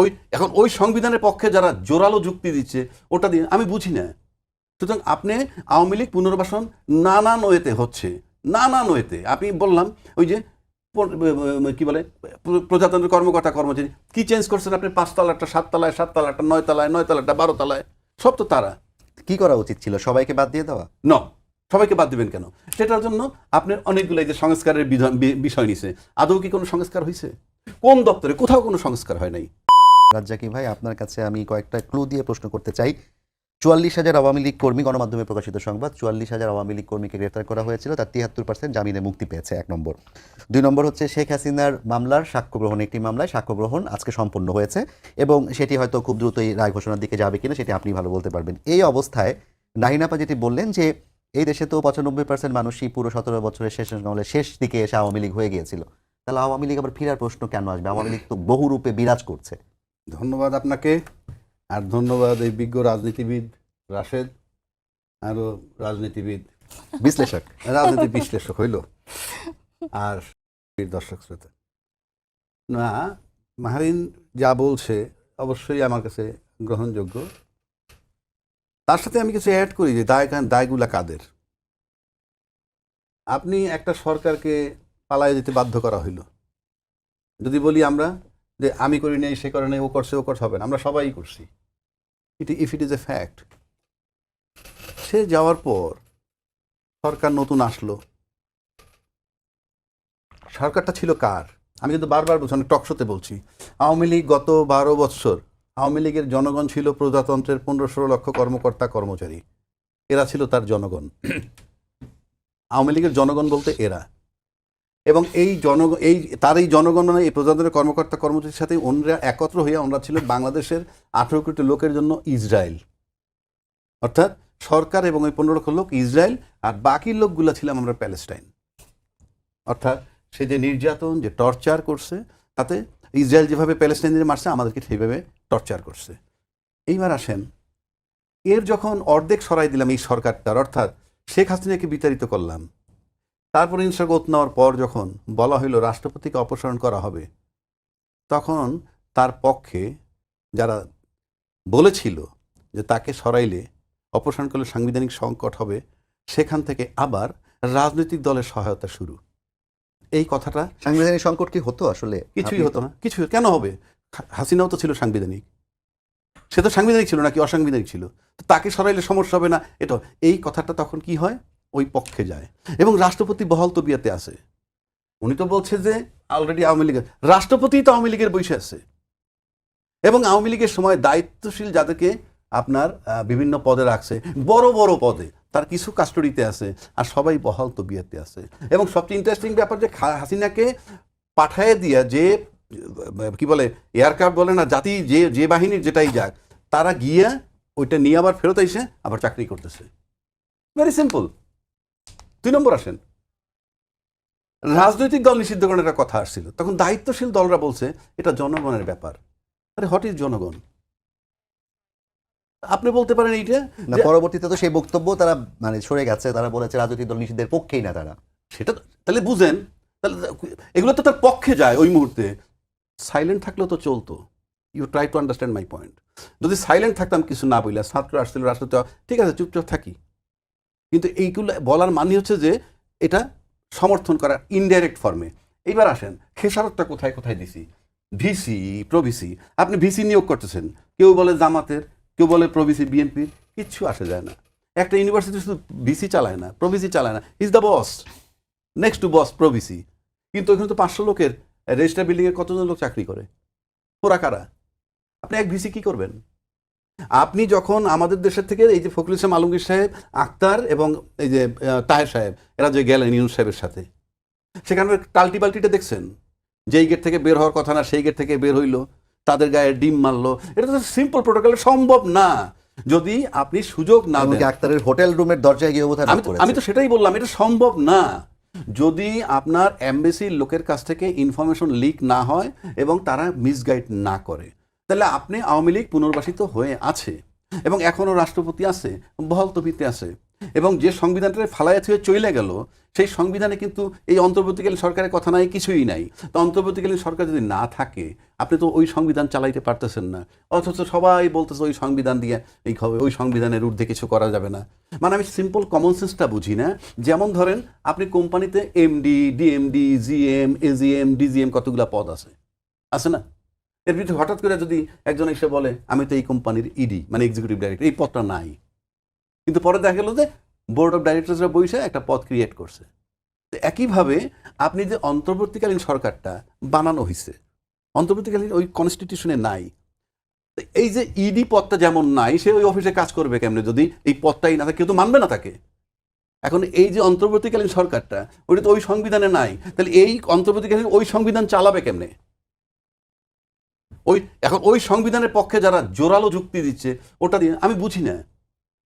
ওই এখন ওই সংবিধানের পক্ষে যারা জোরালো যুক্তি দিচ্ছে ওটা দিয়ে আমি বুঝি না। সুতরাং আপনি আওয়ামী লীগ পুনর্বাসন নানান ওয়েতে হচ্ছে নানান ওয়েতে আপনি বললাম ওই যে কি বলে প্র- প্রজাতন্ত্র কর্মকর্তা কর্মচারী কি চেঞ্জ করছেন আপনি? পাঁচতলাটা সাততলায় সাততলাটা নয় তলায় নয় তলাটা বারো তলায় সব তো তারা। কি করা উচিত ছিল? সবাইকে বাদ দিয়ে দেওয়া? ন সবাইকে বাদ দিবেন কেন? সেটার জন্য আপনার অনেকগুলো এই যে সংস্কারের বিধান- বিষয় নিছে। আদৌ কি কোনো সংস্কার হয়েছে কোন দপ্তরে? কোথাও কোনো সংস্কার হয় নাই। রাজ্জাকি ভাই, আপনার কাছে আমি কয়েকটা ক্লু দিয়ে প্রশ্ন করতে চাই। চুয়াল্লিশ হাজার আওয়ামী লীগ কর্মী গণমাধ্যমে প্রকাশিত সংবাদ, চুয়াল্লিশ হাজার আওয়ামী লীগ কর্মীকে গ্রেফতার করা হয়েছিল, তার তিয়াত্তর পার্সেন্ট জামিনে মুক্তি পেয়েছে, এক নম্বর। দুই নম্বর হচ্ছে শেখ হাসিনার মামলার সাক্ষ্য গ্রহণ একটি মামলায় সাক্ষ্য গ্রহণ আজকে সম্পন্ন হয়েছে এবং সেটি হয়তো খুব দ্রুতই রায় ঘোষণার দিকে যাবে কিনা সেটি আপনি ভালো বলতে পারবেন। এই অবস্থায় নাহিনাপা যেটি বললেন যে, এই দেশে তো পঁচানব্বই পার্সেন্ট মানুষই পুরো সতেরো বছরের শেষ আমলে শেষ দিকে এসে আওয়ামী লীগ হয়ে গিয়েছিল। তাহলে আওয়ামী লীগ আবার ফিরার প্রশ্ন কেন আসবে? আওয়ামী লীগ তো বহুরূপে বিরাজ করছে। ধন্যবাদ আপনাকে আর ধন্যবাদ এই বিজ্ঞ রাজনীতিবিদ রাশেদ আরও রাজনীতিবিদ বিশ্লেষক। রাজনীতি বিশ্লেষক হইল আর বীর দর্শক শ্রোতা। না মাহারিন যা বলছে অবশ্যই আমার কাছে গ্রহণযোগ্য। তার সাথে আমি কিছু অ্যাড করি যে দায় দায়গুলা কাদের? আপনি একটা সরকারকে পালায় দিতে বাধ্য করা হইল। যদি বলি আমরা যে আমি করি নাই, সে করে নাই, ও করছে ও করছে, হবে না। আমরা সবাই করছি। It if it is a fact সে যাওয়ার পর সরকার নতুন আসলো। সরকারটা ছিল কার? আমি কিন্তু বারবার বলছি, অনেক টকশোতে বলছি। আওয়ামী লীগ গত বারো বৎসর আওয়ামী লীগের জনগণ ছিল প্রজাতন্ত্রের পনেরো ষোলো লক্ষ কর্মকর্তা, কর্মচারী। এরা ছিল তার জনগণ। আওয়ামী লীগের জনগণ বলতে এরা। এবং এই জনগণ এই, তার এই জনগণ মানে এই প্রজাতন্ত্রের কর্মকর্তা কর্মচারীর সাথে অন্যরা একত্র হয়ে ওনরা ছিল বাংলাদেশের আঠেরো কোটি লোকের জন্য ইসরায়েল। অর্থাৎ সরকার এবং ওই পনেরো লক্ষ লোক ইসরায়েল আর বাকি লোকগুলো ছিলাম আমরা প্যালেস্টাইন। অর্থাৎ সে যে নির্যাতন, যে টর্চার করছে, তাতে ইসরায়েল যেভাবে প্যালেস্টাইনদের মারছে, আমাদেরকে সেইভাবে টর্চার করছে। এইবার আসেন, এর যখন অর্ধেক সরাই দিলাম এই সরকারটার, অর্থাৎ শেখ হাসিনাকে বিতাড়িত করলাম তারপর ইনসার ওত নেওয়ার পর যখন বলা হইল রাষ্ট্রপতিকে অপসারণ করা হবে তখন তার পক্ষে যারা বলেছিল যে তাকে সরাইলে অপসারণ করলে সাংবিধানিক সংকট হবে সেখান থেকে আবার রাজনৈতিক দলের সহায়তা শুরু। এই কথাটা সাংবিধানিক সংকট কি হতো আসলে? কিছুই হতো না। কিছু কেন হবে? হাসিনাও তো ছিল সাংবিধানিক। সে তো সাংবিধানিক ছিল নাকি অসাংবিধানিক ছিল? তাকে সরাইলে সমস্যা হবে না। এটা এই কথাটা তখন কি হয়? ওই পক্ষে যায়। এবং রাষ্ট্রপতি বহাল তবিয়াতে আছে। উনি তো বলছে যে অলরেডি আওয়ামী লীগের রাষ্ট্রপতি তো আওয়ামী লীগের বসে আছে। এবং আওয়ামী লীগের সময় দায়িত্বশীল যাদেরকে আপনার বিভিন্ন পদে রাখছে, বড় বড় পদে, তার কিছু কাস্টডিতে আছে আর সবাই বহাল তবিয়াতে আছে। এবং সবচেয়ে ইন্টারেস্টিং ব্যাপার যে হাসিনাকে পাঠায় দিয়া যে কি বলে এয়ারক্রাফট বলে না, জাতি যে যে বাহিনীর যেটাই যাক, তারা গিয়া ওইটা নিয়ে আবার ফেরত এসে আবার চাকরি করতেছে। ভেরি সিম্পল দুই নম্বর আসেন। রাজনৈতিক দল নিষিদ্ধ করার একটা কথা আসছিল। তখন দায়িত্বশীল দলরা বলছে এটা জনগণের ব্যাপার। আরে হোয়াট ইজ জনগণ? আপনি বলতে পারেন এইটা না পরবর্তীতে তো সেই বক্তব্য তারা মানে সরে গেছে। তারা বলেছে রাজনৈতিক দল নিষিদ্ধের পক্ষেই না তারা। সেটা তাহলে বুঝেন তাহলে এগুলো তো তার পক্ষে যায় ওই মুহূর্তে। সাইলেন্ট থাকলেও তো চলতো। You try to understand my point যদি সাইলেন্ট থাকতাম কিছু না বললে ছাত্র আসছিল রাষ্ট্র ঠিক আছে চুপচাপ থাকি। কিন্তু এইগুলো বলার মানে হচ্ছে যে এটা সমর্থন করা ইনডাইরেক্ট ফর্মে এইবার আসেন, খেসারতটা কোথায় কোথায় দিছি? VC, pro VC. আপনি ভিসি নিয়োগ করতেছেন। কেউ বলে জামাতের, কেউ বলে প্রভিসি, বিএনপির, কিচ্ছু আসে যায় না। একটা ইউনিভার্সিটি শুধু ভিসি চালায় না, প্রভিসি চালায় না। Is the boss next to boss pro-VC. কিন্তু ওখানে তো পাঁচশো লোকের, রেজিস্টার বিল্ডিংয়ে কতজন লোক চাকরি করে? ওরা কারা? আপনি এক ভিসি কী করবেন? আপনি যখন আমাদের দেশের থেকে এই যে ফখরুল ইসলাম আলমগীর সাহেব আক্তার এবং এই যে তাহের সাহেব এরা যে গেলেন ইউনুস সাহেবের সাথে সেখানে টাল্টি পাল্টিটা দেখছেন? যেই গেট থেকে বের হওয়ার কথা না সেই গেট থেকে বের হইল তাদের গায়ে ডিম মারলো। এটা তো সিম্পল প্রোটোকল সম্ভব না। যদি আপনি সুযোগ না দেন আক্তারের হোটেল রুমের দরজায় গিয়ে বোধহয় আমি তো- আমি তো সেটাই বললাম এটা সম্ভব না। যদি আপনার এমবেসির লোকের কাছ থেকে ইনফরমেশন লিক না হয় এবং তারা মিসগাইড না করে তাহলে আপনি আওয়ামী লীগ পুনর্বাসিত হয়ে আছে এবং এখনও রাষ্ট্রপতি আছে বহল তবিতে আছে এবং যে সংবিধানটা ফালাইয়া থুয়ে চলে গেল, সেই সংবিধানে কিন্তু এই অন্তর্বর্তীকালীন সরকারের কথা নাই, কিছুই নাই। তো অন্তর্বর্তীকালীন সরকার যদি না থাকে, আপনি তো ওই সংবিধান চালাইতে পারতেছেন না। অথচ সবাই বলতেছে ওই সংবিধান দিয়ে এই ওই সংবিধানের ঊর্ধ্বে কিছু করা যাবে না। মানে আমি সিম্পল কমন সেন্সটা বুঝি না। যেমন ধরেন, আপনি কোম্পানিতে MD DMD GM AGM DGM কতগুলো পদ আছে? আছে না? এর ভিতরে হঠাৎ করে যদি একজন এসে বলে, আমি তো এই কোম্পানির ইডি মানে এক্সিকিউটিভ ডাইরেক্টর এই পদটা নাই। কিন্তু পরে দেখা গেলো যে বোর্ড অফ ডাইরেক্টরসরা বসে একটা পদ ক্রিয়েট করছে। একইভাবে আপনি যে অন্তর্বর্তীকালীন সরকারটা বানানো হয়েছে অন্তর্বর্তীকালীন ওই কনস্টিটিউশনে নাই। এই যে ইডি পদটা যেমন নাই, সে ওই অফিসে কাজ করবে কেমনে যদি এই পদটাই না থাকে? কেউ তো মানবে না তাকে। এখন এই যে অন্তর্বর্তীকালীন সরকারটা ওটা তো ওই সংবিধানে নাই। তাহলে এই অন্তর্বর্তীকালীন ওই সংবিধান চালাবে কেমনে? ওই এখন ওই সংবিধানের পক্ষে যারা জোরালো যুক্তি দিচ্ছে ওটা দিয়ে আমি বুঝি না।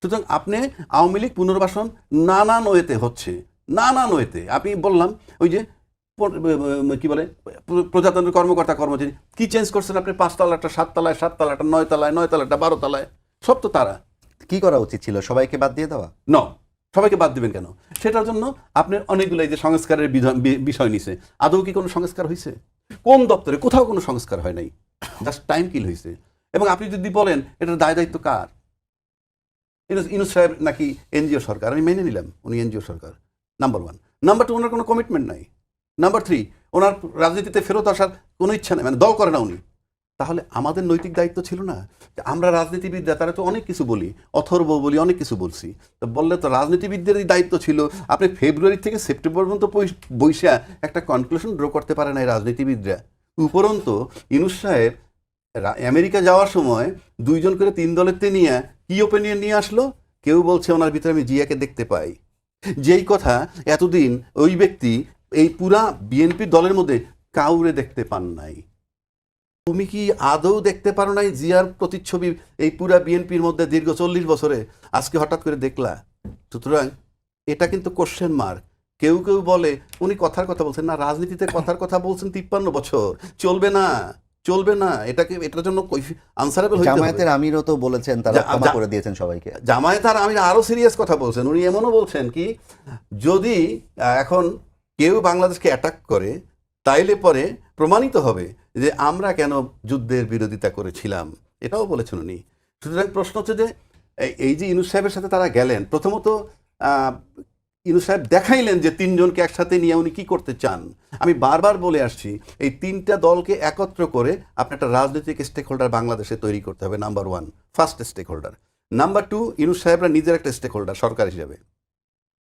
সুতরাং আপনি আওয়ামী লীগ পুনর্বাসন নানান ওয়েতে হচ্ছে নানান ওয়েতে আপনি বললাম ওই যে কি বলে প্র- প্রজাতন্ত্র কর্মকর্তা কর্মচারী কি চেঞ্জ করছেন আপনি? পাঁচতলাটা সাততলায় সাততলাটা নয় তলায় নয় তলাটা বারো তলায় সব তো তারা। কি করা উচিত ছিল? সবাইকে বাদ দিয়ে দেওয়া? ন সবাইকে বাদ দিবেন কেন? সেটার জন্য আপনার অনেকগুলো এই যে সংস্কারের বিষয় নিছে। আদৌ কি কোনো সংস্কার হয়েছে কোন দপ্তরে? কোথাও কোনো সংস্কার হয় নাই। জাস্ট টাইম কিল হয়েছে এবং আপনি যদি বলেন, এটার দায় দায়িত্ব কার? ইনুস সাহেব নাকি এনজিও সরকার? আমি মেনে নিলাম, উনি এনজিও সরকার নাম্বার ওয়ান নাম্বার টু ওনার কোনো কমিটমেন্ট নাই। নাম্বার থ্রি ওনার রাজনীতিতে ফেরত আসার কোনো ইচ্ছা নেই মানে দল করে না উনি। তাহলে আমাদের নৈতিক দায়িত্ব ছিল না? যে আমরা রাজনীতিবিদরা, তারা তো অনেক কিছু বলি, অথর্ব বলি, অনেক কিছু বলছি। তো বললে তো রাজনীতিবিদদেরই দায়িত্ব ছিল। আপনি ফেব্রুয়ারি থেকে সেপ্টেম্বর পর্যন্ত বৈশা একটা কনক্লুশন ড্র করতে পারে না রাজনীতিবিদরা। উপরন্ত ইনুস সাহেব আমেরিকা যাওয়ার সময় দুইজন করে তিন দলের নিয়ে, কি ওপিনিয়ন নিয়ে আসলো? কেউ বলছে ওনার ভিতরে আমি জিয়াকে দেখতে পাই। যেই কথা এতদিন ওই ব্যক্তি এই পুরা বিএনপি দলের মধ্যে কাউরে দেখতে পান নাই। তুমি কি আদৌ দেখতে পারো নাই জিয়ার প্রতিচ্ছবি এই পুরা বিএনপির মধ্যে দীর্ঘ চল্লিশ বছরে? আজকে হঠাৎ করে দেখলা। সুতরাং এটা কিন্তু কোশ্চেন মার্ক কেউ কেউ বলে উনি কথার কথা বলছেন না রাজনীতিতে কথার কথা বলছেন তিপ্পান্ন বছর। চলবে না চলবে না। এটাকে এটার জন্য আনসারেবল হইতে জামায়াতের আমিরও তো বলেছেন তারা ক্ষমা করে দিয়েছেন সবাইকে। জামায়াত আর আমি আরও সিরিয়াস কথা বলছেন। উনি এমনও বলছেন কি যদি এখন কেউ বাংলাদেশকে অ্যাটাক করে তাইলে পরে প্রমাণিত হবে যে আমরা কেন যুদ্ধের বিরোধিতা করেছিলাম। এটাও বলেছেন উনি। সুতরাং প্রশ্ন হচ্ছে যে এই- এই যে ইনুস সাহেবের সাথে তারা গেলেন প্রথমত ইনুস সাহেব দেখাইলেন যে তিনজনকে একসাথে নিয়ে উনি কী করতে চান। আমি বারবার বলে আসছি, এই তিনটা দলকে একত্র করে আপনি একটা রাজনৈতিক স্টেক হোল্ডার বাংলাদেশে তৈরি করতে হবে number one first stakeholder number two Inu সাহেবরা নিজের একটা স্টেক হোল্ডার সরকার হিসেবে।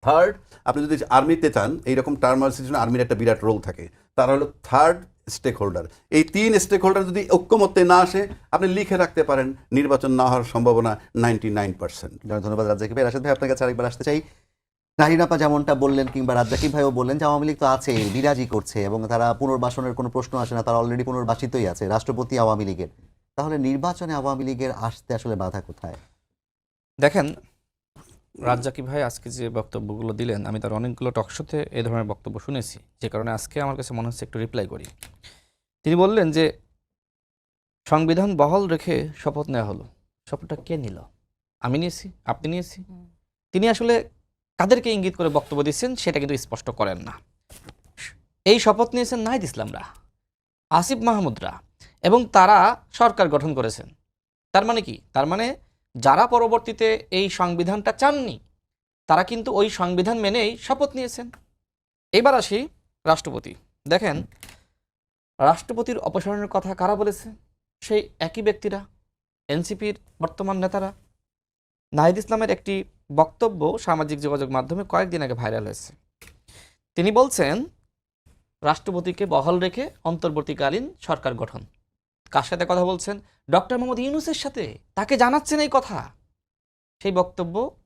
থার্ড আপনি যদি আর্মিতে চান, এইরকম টার্মাল সিচুয়েশন আর্মির একটা বিরাট রোল থাকে, তারা হলো থার্ড স্টেক হোল্ডার এই তিন স্টেক হোল্ডার যদি ঐক্যমত্যে না আসে, আপনি লিখে রাখতে পারেন, নির্বাচন না হওয়ার সম্ভাবনা নাইনটি নাইন পার্সেন্ট ধন্যবাদ রাজ্জাকি ভাই। রাশেদ ভাই, আপনার কাছে আরেকবার আসতে চাই। রাহিনাপা যেমনটা বললেন কিংবা রাজ্জাকি ভাইও বললেন যে আওয়ামী লীগ তো আছে বিরাজি করছে এবং তারা পুনর্বাসনের কোনো প্রশ্ন আসে না তারা অলরেডি পুনর্বাসিতই আছে রাষ্ট্রপতি আওয়ামী লীগের। তাহলে নির্বাচনে আওয়ামী লীগের আসতে আসলে বাধা কোথায়? দেখেন রাজ্জাকি ভাই আজকে যে বক্তব্যগুলো দিলেন আমি তার অনেকগুলো টকশোতে এ ধরনের বক্তব্য শুনেছি যে কারণে আজকে আমার কাছে মনে হচ্ছে একটু রিপ্লাই করি। তিনি বললেন যে সংবিধান বহাল রেখে শপথ নেওয়া হলো। শপথটা কে নিল? আমি নিয়েছি আপনি নিয়েছি। তিনি আসলে কাদেরকে ইঙ্গিত করে বক্তব্য দিচ্ছেন সেটা কিন্তু স্পষ্ট করেন না। এই শপথ নিয়েছেন নাহিদ ইসলামরা, আসিফ মাহমুদরা এবং তারা সরকার গঠন করেছেন। তার মানে কি? তার মানে যারা পরবর্তীতে এই সংবিধানটা চাননি, তারা কিন্তু ওই সংবিধান মেনেই শপথ নিয়েছেন। এবার আসি রাষ্ট্রপতি। দেখেন, রাষ্ট্রপতির অপসারণের কথা কারা বলেছে? সেই একই ব্যক্তিরা, এনসিপির বর্তমান নেতারা। নাহিদ ইসলামের একটি বক্তব্য সামাজিক যোগাযোগ মাধ্যমে কয়েকদিন আগে ভাইরাল হয়েছে। তিনি বলছেন, রাষ্ট্রপতিকে বহাল রেখে অন্তর্বর্তীকালীন সরকার গঠন। কার সাথে কথা বলছেন? ডক্টর মোহাম্মদ ইউনুসের সাথে। তাকে জানাচ্ছেন এই কথা। সেই বক্তব্য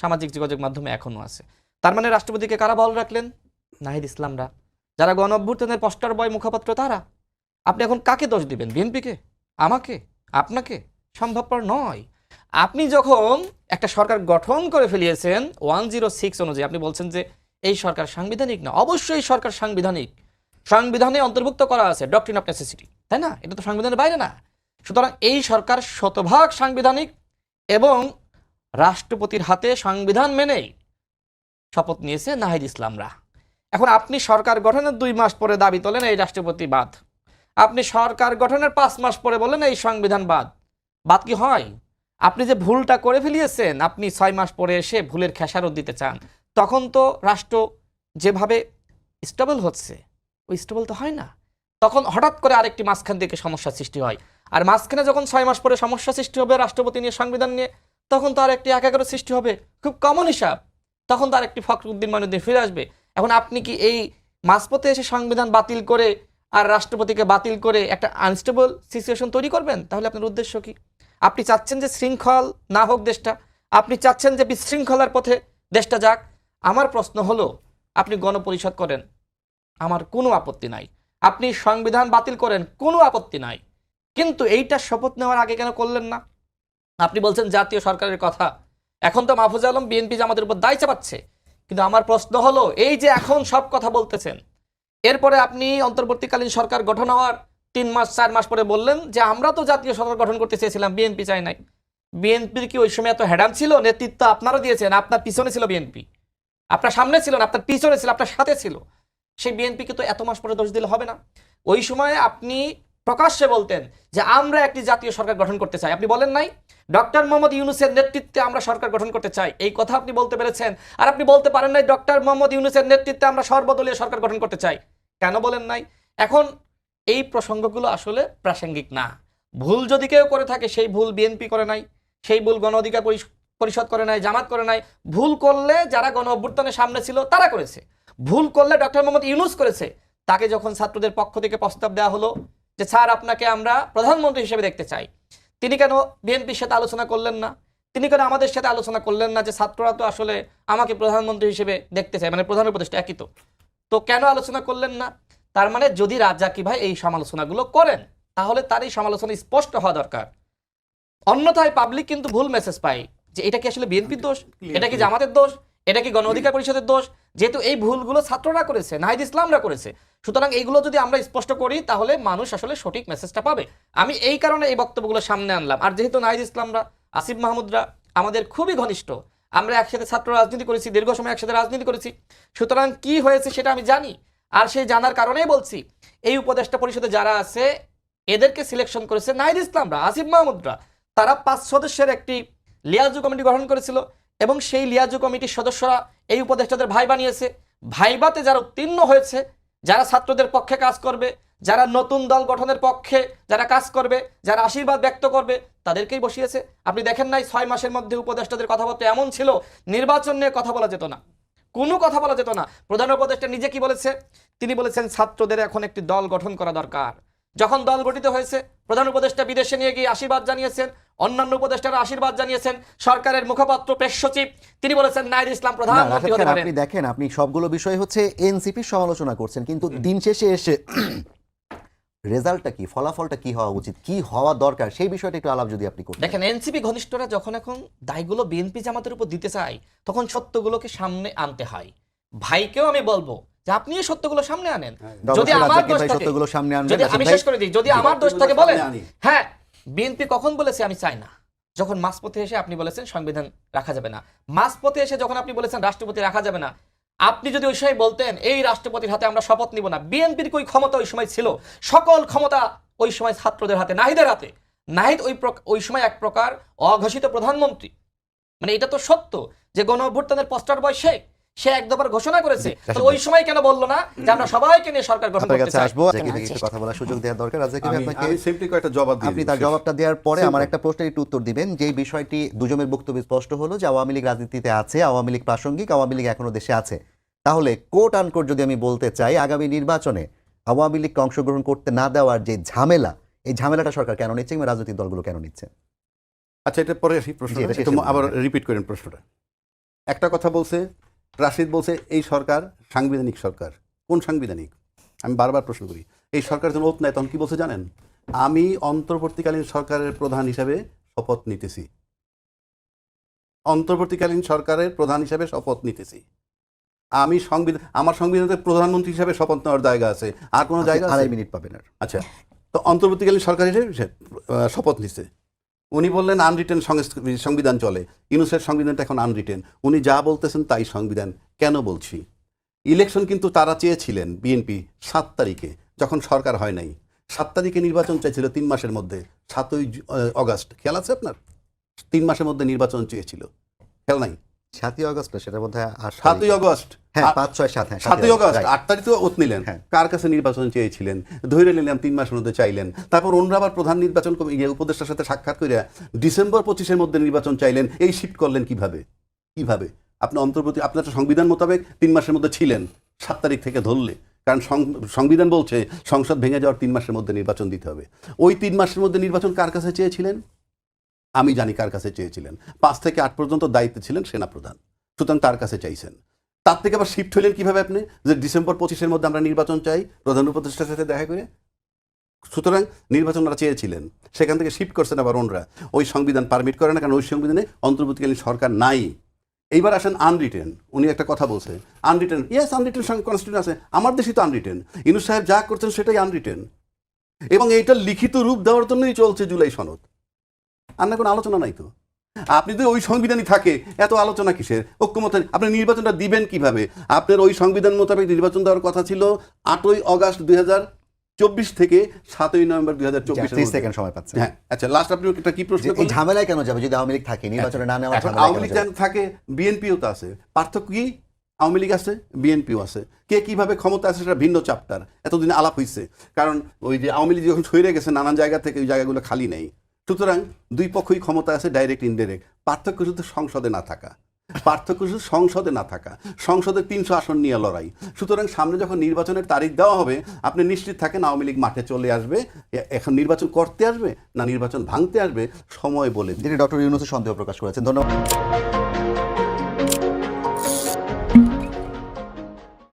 সামাজিক যোগাযোগ মাধ্যমে এখনও আছে। তার মানে রাষ্ট্রপতিকে কারা বল রাখলেন? নাহিদ ইসলামরা। যারা গণ অভ্যুত্থানের পোস্টার বয়, মুখপাত্র তারা। আপনি এখন কাকে দোষ দিবেন? বিএনপিকে? আমাকে? আপনাকে? সম্ভবপর নয়। আপনি যখন একটা সরকার গঠন করে ফেলিয়েছেন ওয়ান জিরো সিক্স অনুযায়ী, আপনি বলছেন যে এই সরকার সাংবিধানিক না, অবশ্যই সরকার সাংবিধানিক। সংবিধানে অন্তর্ভুক্ত করা আছে ডক্ট্রিন অফ নেসেসিটি তাই না? এটা তো সংবিধানের বাইরে না। সুতরাং এই সরকার শতভাগ সাংবিধানিক এবং রাষ্ট্রপতির হাতে সংবিধান মেনেই শপথ নিয়েছে নাহিদ ইসলামরা। এখন আপনি সরকার গঠনের দুই মাস পরে দাবি তোলেন, এই রাষ্ট্রপতি বাদ। আপনি সরকার গঠনের পাঁচ মাস পরে বলেন এই সংবিধান বাদ। বাদ কি হয়? আপনি যে ভুলটা করে ফেলিয়েছেন, আপনি ছয় মাস পরে এসে ভুলের খেসারত দিতে চান, তখন তো রাষ্ট্র যেভাবে স্টেবল হচ্ছে, ওই স্টেবল তো হয় না। তখন হঠাৎ করে আরেকটি মাঝখান থেকে সমস্যা সৃষ্টি হয়। আর মাঝখানে যখন ছয় মাস পরে সমস্যা সৃষ্টি হবে রাষ্ট্রপতি নিয়ে, সংবিধান নিয়ে, তখন তো আর একটি একাগ্র সৃষ্টি হবে। খুব কমন হিসাব। তখন তো আর একটি ফখরুদ্দিন মাইনুদ্দিন ফিরে আসবে। এখন আপনি কি এই মাঝপথে এসে সংবিধান বাতিল করে আর রাষ্ট্রপতিকে বাতিল করে একটা আনস্টেবল সিচুয়েশন তৈরি করবেন, তাহলে আপনার উদ্দেশ্য কি? আপনি চাচ্ছেন যে শৃঙ্খল না হোক দেশটা, আপনি চাচ্ছেন যে বিশৃঙ্খলার পথে দেশটা যাক। আমার প্রশ্ন হলো, আপনি গণপরিষদ করেন, আমার কোনো আপত্তি নাই। আপনি সংবিধান বাতিল করেন, কোনো আপত্তি নাই। কিন্তু এইটা শপথ নেওয়ার আগে কেন করলেন না? আপনি বলছেন জাতীয় সরকারের কথা। এখন তো মাহফুজ আলম বিএনপি জামাতের উপর দায় চাপাচ্ছে। কিন্তু আমার প্রশ্ন হলো, এই যে এখন সব কথা বলতেছেন এরপরে আপনি অন্তর্বর্তীকালীন সরকার গঠন হওয়ার তিন মাস, চার মাস পরে বললেন যে আমরা তো জাতীয় সরকার গঠন করতে চেয়েছিলাম বিএনপি চাই নাই। বিএনপির কি ওই সময় এত হ্যাডাম ছিল? নেতৃত্ব আপনারা দিয়েছেন, আপনার পিছনে ছিল বিএনপি আপনার সামনে ছিল না, আপনার পিছনে ছিল, আপনার সাথে ছিল। সেই বিএনপিকে তো এত মাস পরে দোষ দিলে হবে না। ওই সময় আপনি প্রকাশ্যে বলতেন যে আমরা একটি জাতীয় সরকার গঠন করতে চাই। আপনি বলেন নাই, ডক্টর মোহাম্মদ ইউনুসের নেতৃত্বে আমরা সরকার গঠন করতে চাই। এই কথা আপনি বলতে পেরেছেন। আর আপনি বলতে পারেন নাই, ডক্টর মোহাম্মদ ইউনুসের নেতৃত্বে আমরা সর্বদলীয় সরকার গঠন করতে চাই। কেন বলেন নাই? এখন এই প্রসঙ্গগুলো আসলে প্রাসঙ্গিক না। ভুল যদি কেউ করে থাকে, সেই ভুল বিএনপি করে নাই, সেই ভুল গণ অধিকার পরিষদ করে নাই, জামাত করে নাই। ভুল করলে যারা গণ অভ্যুত্থানের সামনে ছিল, তারা করেছে। ভুল করলে ডক্টর মোহাম্মদ ইউনুস করেছে। তাকে যখন ছাত্রদের পক্ষ থেকে প্রস্তাব দেওয়া হলো যে, স্যার, আপনাকে আমরা প্রধানমন্ত্রী হিসেবে দেখতে চাই। তিনি কেন বিএনপির সাথে আলোচনা করলেন না? তিনি কেন আমাদের সাথে আলোচনা করলেন না যে, ছাত্ররা তো আসলে আমাকে প্রধানমন্ত্রী হিসেবে দেখতে চায়? মানে প্রধান উপদেষ্টা, একই তো। তো কেন আলোচনা করলেন না? তার মানে যদি রাজ্জাকি ভাই এই সমালোচনাগুলো করেন তাহলে তার এই সমালোচনা স্পষ্ট হওয়া দরকার। অন্যথায় পাবলিক কিন্তু ভুল মেসেজ পায় যে এটা কি আসলে বিএনপির দোষ? এটা কি জামাতের দোষ? এটা কি গণ অধিকার পরিষদের দোষ? যেহেতু এই ভুলগুলো ছাত্ররা করেছে নাহিদ ইসলামরা করেছে। সুতরাং এইগুলো যদি আমরা স্পষ্ট করি তাহলে মানুষ আসলে সঠিক মেসেজটা পাবে। আমি এই কারণে এই বক্তব্যগুলো সামনে আনলাম। আর যেহেতু নাহিদ ইসলামরা আসিফ মাহমুদরা আমাদের খুবই ঘনিষ্ঠ আমরা একসাথে ছাত্র রাজনীতি করেছি, দীর্ঘ সময় একসাথে রাজনীতি করেছি। সুতরাং কি হয়েছে সেটা আমি জানি, আর সেই জানার কারণেই বলছি, এই উপদেষ্টা পরিষদে যারা আছে, এদেরকে সিলেকশন করেছে নাহিদ ইসলামরা, আসিফ মাহমুদরা। তারা পাঁচ সদস্যের একটি লিয়াজু কমিটি গঠন করেছিল এবং সেই লিয়াজু কমিটির সদস্যরা এই উপদেষ্টাদের ভাই বানিয়েছে। ভাইবাতে যারা উত্তীর্ণ হয়েছে যারা ছাত্রদের পক্ষে কাজ করবে, যারা নতুন দল গঠনের পক্ষে যারা কাজ করবে, যারা আশীর্বাদ ব্যক্ত করবে, তাদেরকেই বসিয়েছে। আপনি দেখেন নাই, ছয় মাসের মধ্যে উপদেষ্টাদের কথাবার্তা এমন ছিল, নির্বাচন নিয়ে কথা বলা যেত না। কোনো কথা বলা যেত না। প্রধান উপদেষ্টা নিজে কি বলেছে? তিনি বলেছেন, ছাত্রদের এখন একটি দল গঠন করা দরকার। যখন দল গঠিত হয়েছে প্রধান উপদেষ্টা বিদেশে নিয়ে গিয়ে আশীর্বাদ জানিয়েছেন অন্যান্য উপদেষ্টারা আশীর্বাদ জানিয়েছেন সরকারের মুখপাত্র প্রেস সচিব তিনি বলেছেন নাইর ইসলাম প্রধানমন্ত্রী হতে পারেন। আপনি দেখেন আপনি সবগুলো বিষয় হচ্ছে এনসিপি সমালোচনা করছেন কিন্তু দিন শেষে এসে রেজাল্টটা কি ফলাফলটা কি হওয়া উচিত কি হওয়া দরকার সেই বিষয়টা একটু আলাপ যদি আপনি করতেন। দেখেন এনসিপি ঘনিষ্ঠরা যখন এখন দায়গুলো বিএনপি জামাতের উপর দিতে চায় তখন সত্যগুলোকে সামনে আনতে হয়। ভাইকেও আমি বলব যে আপনি সত্যগুলো সামনে আনেন। যদি আমার দোষ থাকে সত্যগুলো সামনে আনবেন যদি আমি শেষ করে দিই যদি আমার দোষ থাকে বলেন হ্যাঁ বিএনপি কখন বলেছে আমি চাই না। যখন মাঝপথে এসে আপনি বলেছেন সংবিধান রাখা যাবে না। মাঝপথে এসে যখন আপনি বলেছেন রাষ্ট্রপতি রাখা যাবে না আপনি যদি ওই সময় বলতেন এই রাষ্ট্রপতির হাতে আমরা শপথ নিব না। বিএনপির কই ক্ষমতা ওই সময় ছিল? সকল ক্ষমতা ওই সময় ছাত্রদের হাতে নাহিদের হাতে। নাহিদ ওই ওই সময় এক প্রকার অঘোষিত প্রধানমন্ত্রী। মানে এটা তো সত্য যে গণ অভ্যুত্থানের পোস্টার বয় শেখ। সে একদবার ঘোষণা করেছে। তো ওই সময় কেন বলল না যে আমরা সবাইকে নিয়ে সরকার গঠন করতে চাই? আসব ভাইকে একটু কথা বলার সুযোগ দেওয়ার দরকার আমি আপনাকে? আমি সিম্পলি কয়েকটা জবাব দিই আপনি তার জবাবটা দেওয়ার পরে আমার একটা প্রশ্নের একটু উত্তর দিবেন যে বিষয়টি দুজনের বক্তব্য স্পষ্ট হলো যে আওয়ামী লীগ রাজনীতিতে আছে আওয়ামী লীগ প্রাসঙ্গিক আওয়ামী লীগ এখনও দেশে আছে। তাহলে কোট আনকোট যদি আমি বলতে চাই আগামী নির্বাচনে আওয়ামী লীগকে অংশগ্রহণ করতে না দেওয়ার যে ঝামেলা এই ঝামেলাটা সরকার কেন নিচ্ছে কিংবা রাজনৈতিক দলগুলো কেন নিচ্ছে? আচ্ছা এটা পরে আসি প্রশ্ন আবার রিপিট করেন প্রশ্নটা। একটা কথা বলছে রাশিদ বলছে এই সরকার সাংবিধানিক সরকার। কোন সাংবিধানিক? আমি বারবার প্রশ্ন করি এই সরকার যখন ওত নেয়। তখন কি বলছে জানেন? আমি অন্তর্বর্তীকালীন সরকারের প্রধান হিসাবে শপথ নিতেছি। অন্তর্বর্তীকালীন সরকারের প্রধান হিসাবে শপথ নিতেছি। আমি সংবিধান আমার সংবিধানে প্রধানমন্ত্রী হিসাবে শপথ নেওয়ার জায়গা আছে। আর কোনো জায়গা আড়াই মিনিট পাবেন আর। আচ্ছা তো অন্তর্বর্তীকালীন সরকার হিসেবে শপথ নিচ্ছে উনি বললেন আনরিটেন সংবিধান চলে। ইউনুসের সংবিধানটা এখন আনরিটেন উনি যা বলতেছেন তাই সংবিধান। কেন বলছি? ইলেকশন কিন্তু তারা চেয়েছিলেন বিএনপি সাত তারিখে, যখন সরকার হয় নাই। সাত তারিখে নির্বাচন চাইছিল তিন মাসের মধ্যে, সাতই অগাস্ট। খেয়াল আছে আপনার? তিন মাসের মধ্যে নির্বাচন চেয়েছিল। খেয়াল নাই? সাতই আগস্ট না, সেটার মধ্যে সাতই। অগস্ট হ্যাঁ পাঁচ ছয় সাত হ্যাঁ সাতই অগস্ট আট তারিখ তো ওত নিলেন। হ্যাঁ। কার কাছে নির্বাচন চেয়েছিলেন? ধরে নিলাম তিন মাসের মধ্যে চাইলেন। তারপর অন্য আবার প্রধান নির্বাচন ইয়ে উপদেষ্টার সাথে সাক্ষাৎ করে ডিসেম্বর পঁচিশের মধ্যে নির্বাচন চাইলেন। এই শিফট করলেন কীভাবে? কীভাবে? আপনি অন্তর্বর্তী আপনার তো সংবিধান মোতাবেক তিন মাসের মধ্যে ছিলেন। সাত তারিখ থেকে ধরলে। কারণ সংবিধান বলছে সংসদ ভেঙে যাওয়ার তিন মাসের মধ্যে নির্বাচন দিতে হবে। ওই তিন মাসের মধ্যে নির্বাচন কার কাছে চেয়েছিলেন? আমি জানি কার কাছে চেয়েছিলেন। পাঁচ থেকে আট পর্যন্ত দায়িত্বে ছিলেন সেনাপ্রধান। সুতরাং তার কাছে চাইছেন। তার থেকে আবার শিফট হলেন কীভাবে আপনি? যে ডিসেম্বর পঁচিশের মধ্যে আমরা নির্বাচন চাই, প্রধান উপদেষ্টার সাথে দেখা করে। সুতরাং নির্বাচন ওরা চেয়েছিলেন। সেখান থেকে শিফট করছেন আবার ওনরা ওই সংবিধান পারমিট করে না, কারণ ওই সংবিধানে অন্তর্বর্তীকালীন সরকার নাই। এইবার আসেন আনরিটেন উনি একটা কথা বলছে আনরিটেন ইয়েস আনরিটেন সঙ্গে কনস্টিটিউশন আছে। আমার দেশই তো আনরিটেন ইনুস সাহেব যা করছেন সেটাই আনরিটেন এবং এইটার লিখিত রূপ দেওয়ার জন্যই চলছে জুলাই সনদ। আর না কোনো আলোচনা নাই তো? আপনি যদি ওই সংবিধানই থাকে এত আলোচনা কিসের? ঐক্যমত আপনি নির্বাচনটা দিবেন কীভাবে? আপনার ওই সংবিধান মোতাবেক নির্বাচন দেওয়ার কথা ছিল আটই অগাস্ট দুই চব্বিশ থেকে সাতই নভেম্বর দুই হাজার চব্বিশ সেকেন্ড সময় পাচ্ছে। হ্যাঁ আচ্ছা লাস্ট আপনি একটা কি প্রশ্ন? ঝামেলায় কেন যাবে? যদি আওয়ামী লীগ থাকে নির্বাচনে না নেওয়া আওয়ামী লীগ যেন থাকে বিএনপিও তো আছে। পার্থক্য কি? আওয়ামী লীগ আছে বিএনপিও আছে। কে কীভাবে ক্ষমতা আছে সেটা ভিন্ন চ্যাপ্টার এতদিন আলাপ হয়েছে কারণ ওই যে আওয়ামী লীগ যখন সরে গেছে নানান জায়গা থেকে ওই জায়গাগুলো খালি নেই। সুতরাং দুই পক্ষই ক্ষমতা আছে ডাইরেক্ট ইনডাইরেক্ট পার্থক্য শুধু সংসদে না থাকা। পার্থক্য শুধু সংসদে না থাকা। সংসদে তিনশো আসন নিয়ে লড়াই। সুতরাং সামনে যখন নির্বাচনের তারিখ দেওয়া হবে, আপনি নিশ্চিত থাকেন আওয়ামী লীগ মাঠে চলে আসবে এখন নির্বাচন করতে আসবে না নির্বাচন ভাঙতে আসবে? সময় বলে তিনি ডক্টর ইউনুসে সন্দেহ প্রকাশ করেছেন। ধন্যবাদ।